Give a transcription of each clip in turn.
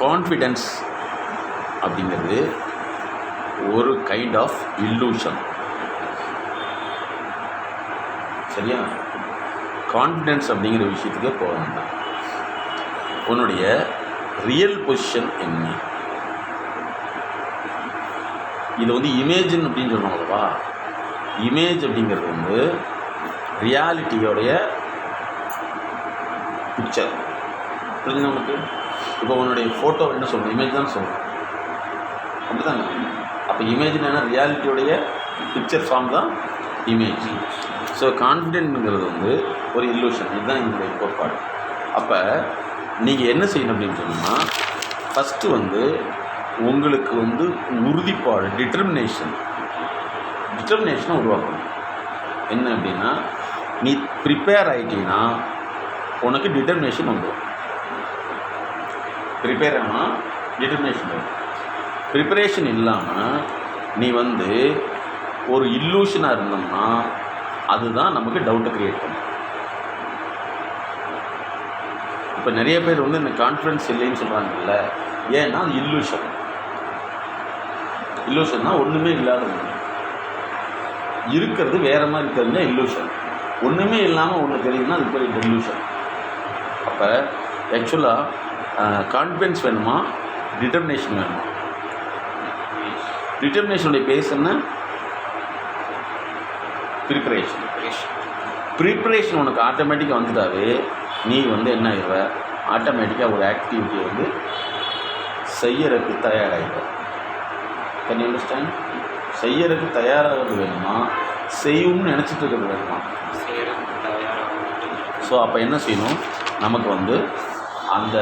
Confidence அப்படிங்கிறது ஒரு kind of illusion சரியா? கான்ஃபிடென்ஸ் அப்படிங்கிற விஷயத்துக்கே போக வேண்டாம். உன்னுடைய ரியல் பொசிஷன் என்ன? இது வந்து இமேஜின் அப்படின்னு சொன்னாங்களவா இமேஜ் அப்படிங்கிறது வந்து ரியாலிட்டியோடைய பிக்சர் புரிஞ்சுங்க நமக்கு இப்போ உன்னுடைய ஃபோட்டோ என்ன சொல்லணும் இமேஜ் தான் சொல்லணும் அப்படி தானே அப்போ இமேஜ் என்ன? ரியாலிட்டியோடைய பிக்சர் ஃபார்ம் தான் இமேஜ் ஸோ கான்ஃபிடென்ட்ங்கிறது வந்து ஒரு இல்லூஷன் இதுதான் என்னுடைய கோட்பாடு. அப்போ நீங்கள் என்ன செய்யணும் அப்படின்னு சொன்னால் ஃபஸ்ட்டு வந்து உங்களுக்கு வந்து உறுதிப்பாடு டிட்டர்மினேஷன் டிட்டர்மினேஷனை உருவாக்கணும். என்ன அப்படின்னா நீ ப்ரிப்பேர் ஆகிட்டீங்கன்னா உனக்கு டிட்டர்மினேஷன் வந்துடும் ப்ரிப்பேர் ஆனால் டிட்டர்மினேஷன் வரும் ப்ரிப்பரேஷன் இல்லாமல் நீ வந்து ஒரு இல்லூஷனாக இருந்தோம்னா அதுதான் நமக்கு டவுட்டை க்ரியேட் பண்ணும். இப்போ நிறைய பேர் வந்து இந்த கான்ஃபிடன்ஸ் இல்லைன்னு சொல்கிறாங்கல்ல ஏன்னா அது இல்லூஷன் இல்லூஷன்னா ஒன்றுமே இல்லாத ஒன்று இருக்கிறது வேறு மாதிரி தெரிஞ்சால் இல்லூஷன் ஒன்றுமே இல்லாமல் ஒன்று தெரியுதுன்னா அது பேர் டெல்யூஷன் அப்போ ஆக்சுவலாக கான்ஃபிடன்ஸ் வேணுமா? டிட்டர்மினேஷன் வேணுமா? டிட்டர்மினேஷனுடைய பேஸ் என்ன? ப்ரிப்பரேஷன் ப்ரிப்பரேஷன் உனக்கு ஆட்டோமேட்டிக்காக வந்துட்டாவே நீ வந்து என்ன ஆகிடுவ ஆட்டோமேட்டிக்காக ஒரு ஆக்டிவிட்டியை வந்து செய்யறதுக்கு தயாராகிடுவ கேன் அண்டர்ஸ்டாண்ட் செய்யறதுக்கு தயாராகிறது வேணுமா? செய்யும்னு நினச்சிட்டு இருக்கிறது வேணுமா? ஸோ அப்போ என்ன செய்யணும்? நமக்கு வந்து அந்த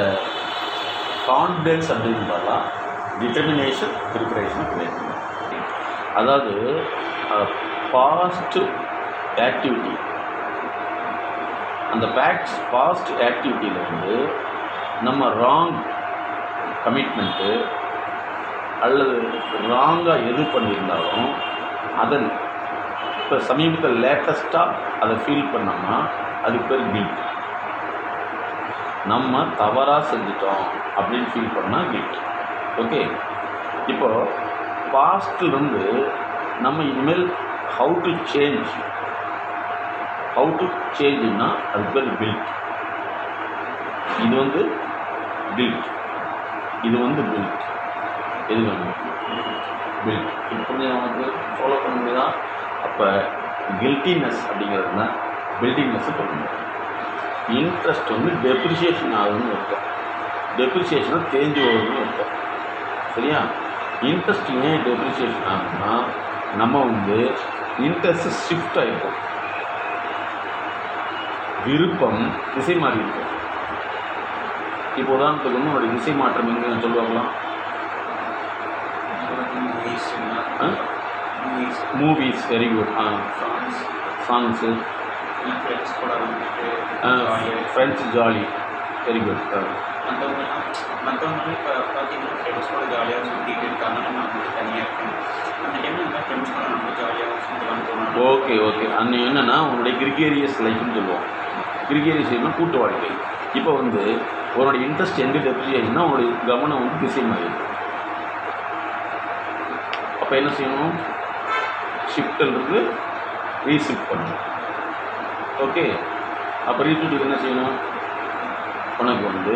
கான்ஃபிடென்ஸ் அப்படின்னு பார்த்தா டிட்டர்மினேஷன் ப்ரிப்பரேஷன் கிடையாது. அதாவது பாஸ்ட் ஆக்டிவிட்டி அந்த பேக்ஸ் பாஸ்ட் ஆக்டிவிட்டியிலேருந்து நம்ம ராங் கமிட்மெண்ட்டு அல்லது ராங்காக எது பண்ணியிருந்தாலும் அதை இப்போ சமீபத்தில் லேட்டஸ்ட்டாக அதை ஃபீல் பண்ணோம்னா அதுக்கு பேர் நீட் நம்ம தவறாக செஞ்சிட்டோம் அப்படின்னு ஃபீல் பண்ணால் கில்ட் ஓகே இப்போது பாஸ்ட்லேருந்து நம்ம இனிமேல் how to change how to சேஞ்சுன்னா அது பேர் பில்ட் இது வந்து பில்ட் இது வந்து பில்ட் எது வேணும்? பில்ட் இப்போ புரிஞ்சு நமக்கு ஃபாலோ பண்ண முடியுதா? அப்போ கில்ட்டினஸ் அப்படிங்கிறது தான் பில்டிங்னஸ் பண்ணணும் இன்ட்ரெஸ்ட் வந்து டெப்ரிசியேஷன் ஆகுதுன்னு அர்த்தம். டெப்ரிசியேஷனை தேஞ்சு வருதுன்னு அர்த்தம். சரியா? இன்ட்ரெஸ்ட் ஏன் டெப்ரிசியேஷன் ஆகுதுன்னா நம்ம வந்து இன்ட்ரெஸ்ட் ஷிஃப்ட் ஆகிருக்கும் விருப்பம் திசை மாறி இருக்கும். இப்போ உதாரணத்துக்கு வந்து உங்களுடைய திசை மாற்றம் எங்கே சொல்லுவாங்களாம் மூவிஸ் வெரி குட் ஆ? Songs friends jolly very good மற்றவங்க இப்போ பார்த்தீங்கன்னா ஃப்ரெண்ட்ஸ் கூட ஜாலியாக சுற்றிட்டு இருக்காங்க. நம்ம வந்து தனியாக இருக்கோம். அந்த டைமில் நம்ம ஃப்ரெண்ட்ஸ் கூட நம்ம ஜாலியாக சுற்றலாம் தோணும் ஓகே ஓகே அன்னை என்னென்னா உன்னுடைய கிரிகேரியஸ் லைஃப்னு சொல்லுவோம். கிரிகேரியஸ் லைஃப்னா கூட்டு வாழ்க்கை. இப்போ வந்து உன்னோட இன்ட்ரெஸ்ட் எங்கே டெப்ரி ஆகிடுனா உன்னுடைய கவனம் வந்து திசை மாறிடும் அப்போ என்ன செய்யணும்? ஷிஃப்ட்ன்றது ரீஷிஃப்ட் பண்ணணும். ஓகே அப்போ ரீஷிஃப்ட் என்ன செய்யணும்? உனக்கு வந்து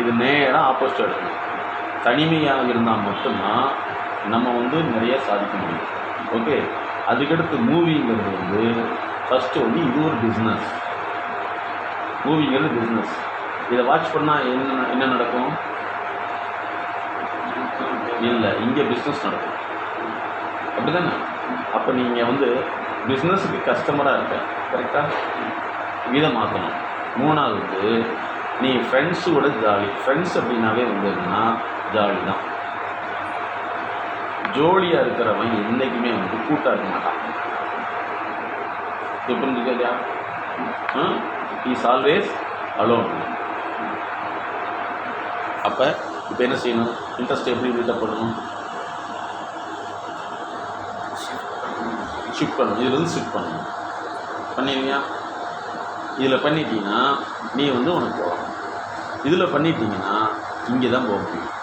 இது நேராக ஆப்போசிட் எடுக்கணும். தனிமையாக இருந்தால் மட்டும்தான் நம்ம வந்து நிறைய சாதிக்க முடியும். ஓகே அதுக்கடுத்து மூவிங்கிறது வந்து ஃபஸ்ட்டு வந்து இது ஒரு பிஸ்னஸ் மூவிங்கிறது பிஸ்னஸ் இதை வாட்ச் பண்ணால் என்ன என்ன நடக்கும்? இல்லை இங்கே பிஸ்னஸ் நடக்கும். அப்படி தானே அப்போ நீங்கள் வந்து பிஸ்னஸுக்கு கஸ்டமராக இருக்க. கரெக்டாக இதை மாற்றணும் மூணாவது நீ ஃப்ரெண்ட்ஸோட ஜாலி. ஃப்ரெண்ட்ஸ் அப்படின்னாவே வந்து என்னன்னா ஜாலி தான் ஜோலியாக இருக்கிறவன் என்றைக்குமே வந்து கூட்டாக இருக்க மாட்டான். இது புரிஞ்சுக்கலையா இஸ் ஆல்வேஸ் அலோன் அப்போ இப்போ என்ன செய்யணும்? இன்ட்ரெஸ்ட் எப்படி பில்டப் பண்ணணும்? ஷிஃப்ட் பண்ணணும் இதுலேருந்து ஷிஃப்ட் பண்ணணும் பண்ணிடுவியா இதில் பண்ணிட்டீங்கன்னா நீ வந்து உனக்கு போகலாம் இதில் பண்ணிட்டீங்கன்னா இங்கே தான் போக முடியும்.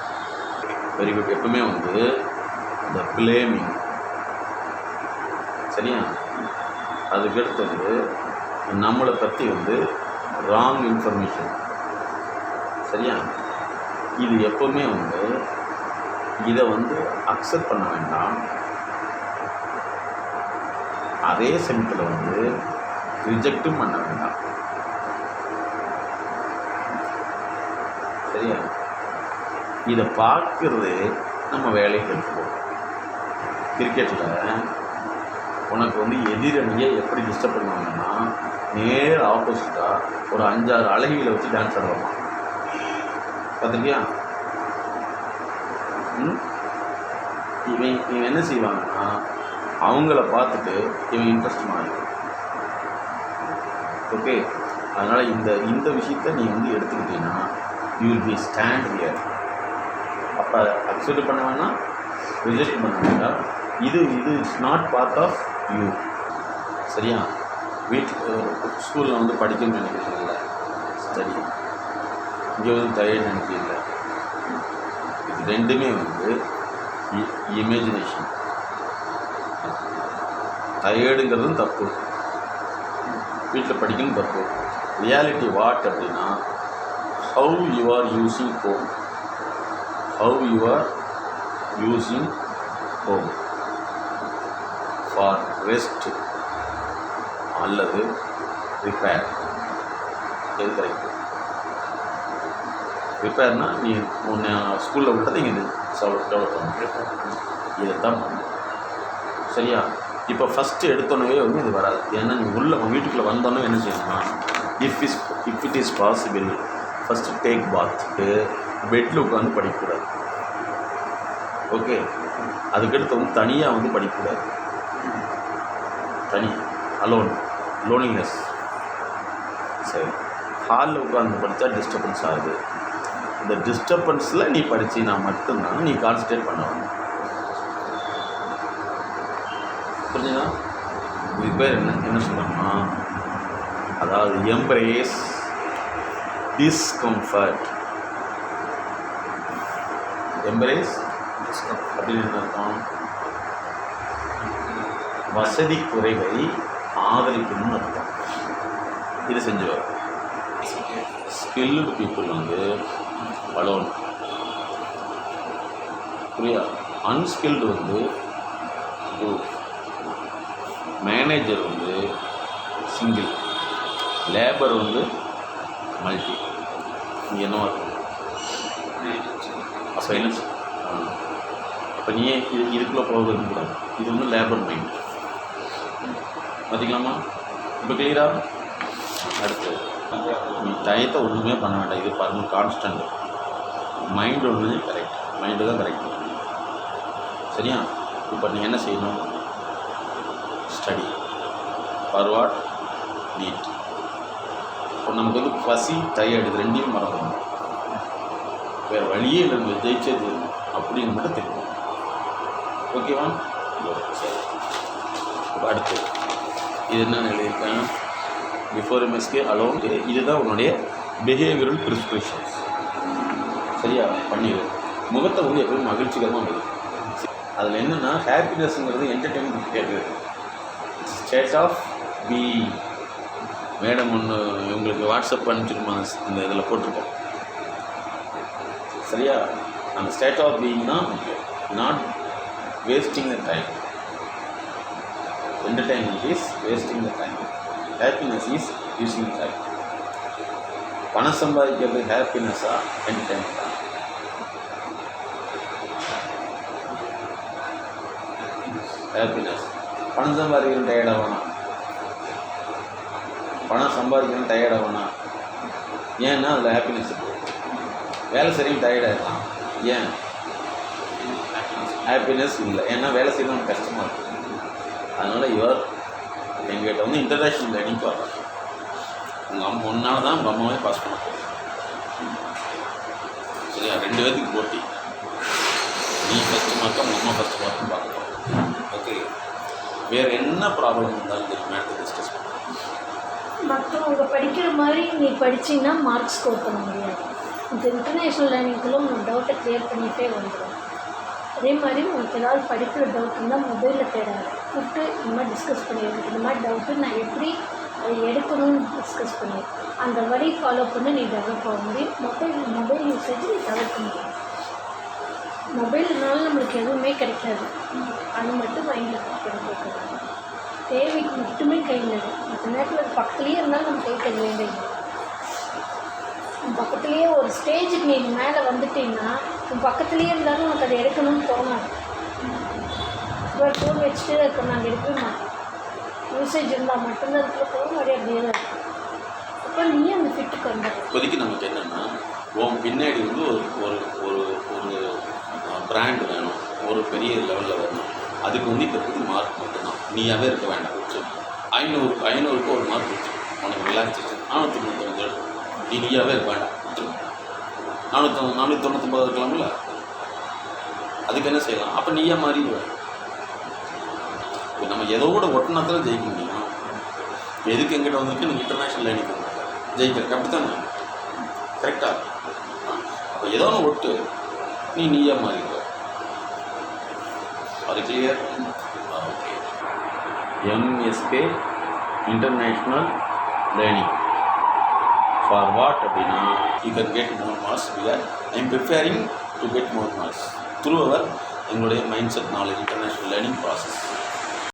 வெரி குட் எப்பவுமே வந்து இந்த பிளேமிங் சரியா? அதுக்கடுத்தது நம்மளை பற்றி வந்து ராங் இன்ஃபர்மேஷன் சரியா? இது எப்பவுமே வந்து இதை வந்து அக்செப்ட் பண்ண வேண்டாம். அதே சமயத்தில் வந்து ரிஜெக்டும் பண்ண வேண்டாம். சரியா? இதை பார்க்கறது நம்ம வேலைக்கு எடுத்துக்கணும் கிரிக்கெட்டில் உனக்கு வந்து எதிரணியை எப்படி டிஸ்டர்ப் பண்ணுவாங்கன்னா நேர் ஆப்போசிட்டாக ஒரு அஞ்சாறு அழகியில் வச்சு டான்ஸ் ஆடுவாங்க. பார்த்துருக்கியா? இவன் இவன் என்ன செய்வாங்கன்னா அவங்கள பார்த்துட்டு இவன் இன்ட்ரெஸ்ட் மாறிடும் ஓகே அதனால் இந்த இந்த விஷயத்த நீ வந்து எடுத்துக்கிட்டீங்கன்னா you will be stand here அப்போ அக்செப்ட் பண்ண வேணாம் ரிஜெக்ட் பண்ண வேண்டாம் இது இது it's not part of you சரியா? வீட்டு ஸ்கூலில் வந்து படிக்கணும்னு இல்லை ஸ்டடி இங்கே வந்து தயர் இல்லை இது ரெண்டுமே வந்து இமேஜினேஷன் டயர்டுங்கிறதும் தப்பு. வீட்டில் படிக்கணும் தப்பு. ரியாலிட்டி வாட் அப்படின்னா how you are using home how you are using home for rest அல்லது ரிப்பேர் எது கரெக்ட் ரிப்பேர்னா நீ உன்னை ஸ்கூலில் விட்டதை இங்கே டெவலப் பண்ணணும் இதை தான் பண்ணணும் சரியா? இப்போ ஃபஸ்ட்டு எடுத்தோன்னே வந்து இது வராது. ஏன்னா நீங்கள் உள்ளே உங்கள் வீட்டுக்குள்ளே வந்தோன்னே என்ன செய்யணும்னா if is if it is possible first take பாத்துட்டு பெட்டில் உட்காந்து படிக்கக்கூடாது. ஓகே அதுக்கடுத்து வந்து தனியாக வந்து படிக்கக்கூடாது. தனி அலோன் லோனிங்னஸ் சரி. ஹாலில் உட்காந்து படித்தா டிஸ்டர்பன்ஸ் ஆகுது. இந்த டிஸ்டர்பன்ஸில் நீ படிச்சினா மட்டும்தான் நீ கான்சன்ட்ரேட் பண்ணணும். புரிஞ்சுதா? இது பேர் என்ன என்ன சொல்கிறோம்னா அதாவது எம்ப்ரேஸ் டிஸ்கம்ஃபர்ட் எம்ப்ரேஸ் அப்படின்னு என்ன அர்த்தம்? வசதி குறைவை ஆதரிக்கணும்னு அர்த்தம். இது செஞ்சுவார் ஸ்கில்டு பீப்புள் வந்து அலோன் புரியா அன்ஸ்கில்டு வந்து மேனேஜர் வந்து சிங்கிள் லேபர் வந்து மல்டி இங்கே என்னவா இருக்கும் சைலன்ஸ் ஆ. அப்போ நீ ஏன் இது இதுக்குள்ளே போக கூடாது. இது வந்து லேபர் மைண்ட் பார்த்திங்களாமா இப்போ கிளியரா அடுத்து. நீ டயத்தை ஒன்றுமே பண்ண வேண்டாம். இது பாருங்கள் கான்ஸ்டன்ட் மைண்ட் ஒன்று கரெக்ட் மைண்டு தான் கரெக்ட் சரியா? இப்போ நீ என்ன செய்யணும்? ஸ்டடி ஃபார்வார்ட் நீட் இப்போ நமக்கு வந்து பசி டயர்டு இது ரெண்டையும் மறந்துடும் வேறு வழியே இல்லை நம்ம ஜெயிச்சது அப்படின்னு மட்டும் தெரியும் ஓகேவா சரி. இப்போ அடுத்து. இது என்னன்னு எழுதியிருக்கேன். பிஃபோர் எம்எஸ்கே அலோன் இதுதான் உன்னுடைய பிஹேவியரல் ப்ரிஸ்கிரிப்ஷன்ஸ் சரியா? பண்ணிடு. முகத்தை வந்து எப்பவும் மகிழ்ச்சிகரமாக வை அதில் என்னென்னா ஹாப்பினஸ்ங்கிறது என்டர்டெயின்மெண்ட் கிடையாது ஸ்டேட் ஆஃப் பி மேடம் ஒன்று இவங்களுக்கு வாட்ஸ்அப் அனுப்பிச்சிருமா? இந்த இதில் போட்டிருக்கோம். சரியா? அந்த state of being not wasting the time entertainment is wasting the time happiness is using time பணம் சம்பாதிக்கிறது ஹாப்பினஸ்ஸாக என்டர்டைன்மெண்ட்டா ஹாப்பினஸ் பணம் சம்பாதிக்கணும் டயர்டாக வேணாம் பணம் சம்பாதிக்கணும் டயர்டாக வேணாம் ஏன்னா அதில் ஹாப்பினஸ் இருக்குது வேலை செய்யணும் டயர்டாகிடலாம் ஏன்? ஹாப்பினஸ் இல்லை. ஏன்னா வேலை செய்யணும் கஷ்டமாக இருக்குது அதனால் இவர் எங்கிட்ட வந்து இன்டர்நேஷ்னல் லேர்னிங் வரும் உங்கள் அம்மா ஒன்றால் தான் உங்கள் அம்மாவே பாஸ் பண்ண போகும் சரியா? ரெண்டு பேர்த்துக்கு போட்டி. நீ ஃபஸ்ட்டு மார்க்கா உங்கள் அம்மா ஃபஸ்ட்டு மார்க்கும் பார்க்க போகிறோம் ஓகே வேறு என்ன ப்ராப்ளம் இருந்தாலும் இந்த மேடத்தை டிஸ்கஸ் பண்ணுவோம் மற்றவங்க படிக்கிற மாதிரி நீ படிச்சீங்கன்னா மார்க் ஸ்கோர் பண்ண முடியாது. இந்த இன்டர்நேஷ்னல் லேர்னிங்கில் உங்கள் டவுட்டை கிளியர் பண்ணிகிட்டே வந்துடும் அதே மாதிரி உங்களுக்கு ஏதாவது படிக்கிற டவுட் இருந்தால் மொபைலில் தேடாது. கூப்பிட்டு இந்த மாதிரி டிஸ்கஸ் பண்ணிடுறது இந்த மாதிரி டவுட்டு நான் எப்படி அதை எடுக்கணும்னு டிஸ்கஸ் பண்ணி. அந்த வழி ஃபாலோ பண்ணி நீ டெவலப் ஆக முடியும். மொபைல் மொபைல் யூசேஜ் நீ தவிர்க்க முடியும் மொபைல்னால நம்மளுக்கு எதுவுமே கிடைக்காது. அது மட்டும் மைண்டில் தேவைக்கு மட்டுமே கையில் மற்ற நேரத்தில் அது பக்கத்துலேயே இருந்தாலும் நம்ம கை கழுவ வேண்டியது. பக்கத்துலேயே ஒரு ஸ்டேஜுக்கு நீ மேலே வந்துட்டீங்கன்னா உன் பக்கத்துலேயே இருந்தாலும் உனக்கு அதை எடுக்கணும்னு தோணாது. இப்போ ஃபோன் வச்சுட்டு இருக்க நாங்கள் எடுக்கவே மாட்டோம். யூசேஜ் இருந்தால் மட்டும்தான் இருக்கிற ஃபோன் மாதிரி அப்படியே தான் இருக்கும். அப்போ நீ அந்த ஃபிட்டுக்கு வந்துடும் இப்போதைக்கு நமக்கு என்னென்னா உன் பின்னாடி வந்து ஒரு ஒரு ஒரு பிராண்ட் வேணும். ஒரு பெரிய லெவலில் வரணும். அதுக்கு வந்து இப்போ இருக்கிறது மார்க் மட்டும்தான். நீயாவே இருக்க வேண்டாம். வச்சு ஐநூறு ஐநூறுக்கு ஒரு மார்க் வச்சு உனக்கு ரிலாக்ஸேஷன் நானூற்றி தொண்ணூத்தொம்பது நீ நீயாவே இருக்க வேண்டாம். நானூற்றி நானூற்றி தொண்ணூத்தொம்பது இருக்கலாம்ல அதுக்கு என்ன செய்யலாம்? அப்போ நீயா மாறிடுவேன் இப்போ நம்ம எதோட ஒட்டினத்தில் ஜெயிக்க முடியும்? எதுக்கு எங்கிட்ட வந்திருக்கு? நீங்கள் இன்டர்நேஷ்னல் லைனுக்கு ஜெயிக்கிறதுக்கு அப்படி தானே கரெக்டாக அப்போ ஏதோ ஒன்று ஒட்டு. நீ நீயா மாறிடுவேன் அது clear okay. MSK international learning for what அப்படின்னா you can get more marks we are I'm preparing to get more marks through our எங்களுடைய mind set knowledge international learning process